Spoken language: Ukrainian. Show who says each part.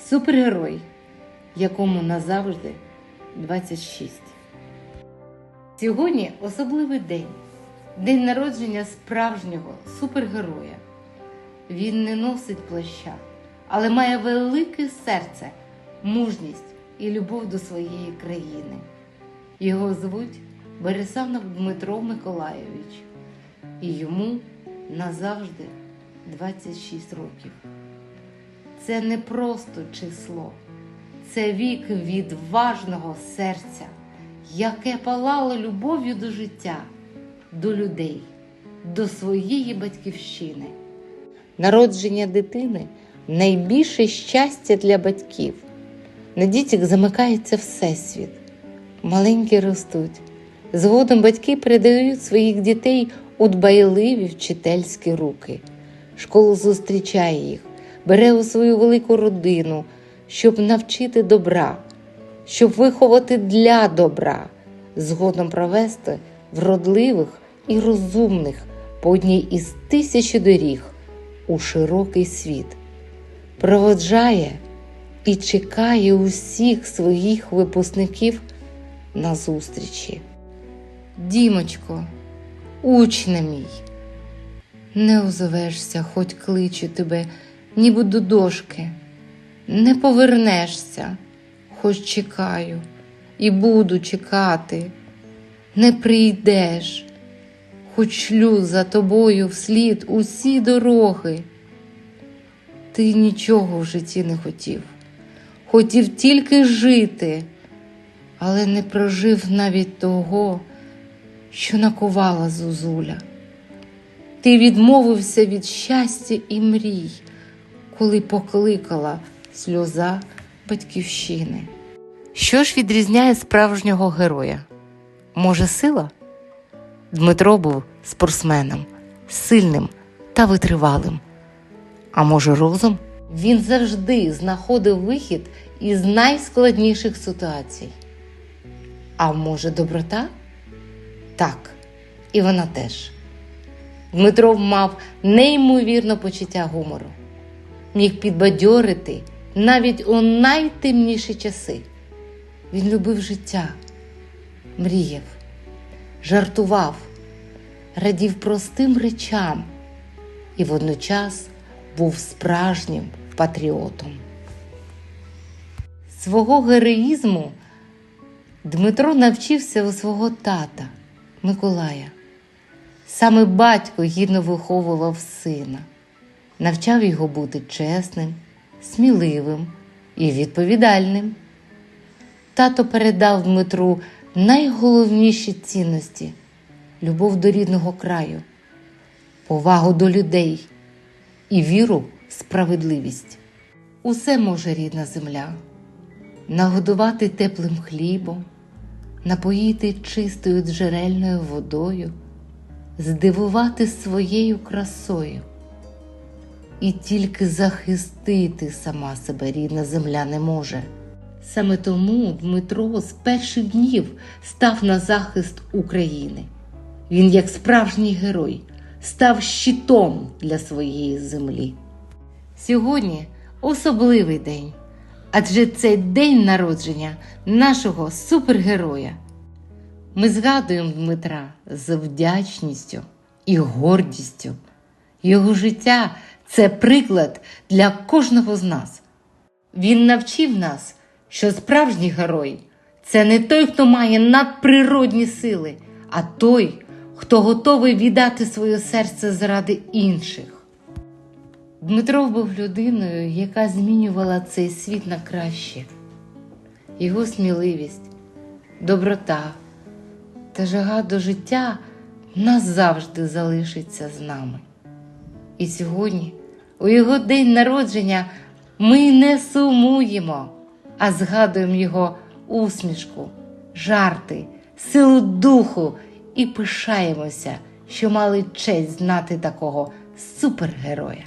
Speaker 1: супергерой, якому назавжди 26. Сьогодні особливий день день народження справжнього супергероя. Він не носить плаща, але має велике серце, мужність і любов до своєї країни. Його звуть Бересанов Дмитро Миколайович, і йому назавжди 26 років. Це не просто число, це вік відважного серця, яке палало любов'ю до життя, до людей, до своєї батьківщини. Народження дитини найбільше щастя для батьків. На дітях замикається всесвіт. Маленькі ростуть. Згодом батьки передають своїх дітей у дбайливі вчительські руки. Школа зустрічає їх, бере у свою велику родину, щоб навчити добра, щоб виховати для добра, згодом провести вродливих і розумних по одній із тисячі доріг у широкий світ, проводжає і чекає усіх своїх випускників на зустрічі. Дімочко, учне мій, не озовешся, хоч кличу тебе, ніби до дошки, не повернешся, хоч чекаю, і буду чекати, не прийдеш, хоч шлю за тобою вслід усі дороги. Ти нічого в житті не хотів, хотів тільки жити, але не прожив навіть того, що накувала зозуля. Ти відмовився від щастя і мрій, коли покликала сльоза батьківщини. Що ж відрізняє справжнього героя? Може, сила? Дмитро був спортсменом, сильним та витривалим. А може, розум? Він завжди знаходив вихід із найскладніших ситуацій. А може, доброта? Так, і вона теж. Дмитро мав неймовірне почуття гумору, міг підбадьорити навіть у найтемніші часи. Він любив життя, мріяв, жартував, радів простим речам і водночас був справжнім патріотом. Свого героїзму Дмитро навчився у свого тата Миколая. Саме батько гідно виховував сина, навчав його бути чесним, сміливим і відповідальним. Тато передав Дмитру найголовніші цінності любов до рідного краю, повагу до людей і віру в справедливість. Усе може рідна земля, нагодувати теплим хлібом, напоїти чистою джерельною водою, здивувати своєю красою. І тільки захистити сама себе рідна земля не може. Саме тому Дмитро з перших днів став на захист України. Він, як справжній герой, став щитом для своєї землі. Сьогодні особливий день, адже це день народження нашого супергероя. Ми згадуємо Дмитра з вдячністю і гордістю. Його життя це приклад для кожного з нас. Він навчив нас, що справжній герой це не той, хто має надприродні сили, а той, хто готовий віддати своє серце заради інших. Дмитро був людиною, яка змінювала цей світ на краще. Його сміливість, доброта та жага до життя назавжди залишиться з нами. І сьогодні, у його день народження, ми не сумуємо, а згадуємо його усмішку, жарти, силу духу і пишаємося, що мали честь знати такого супергероя.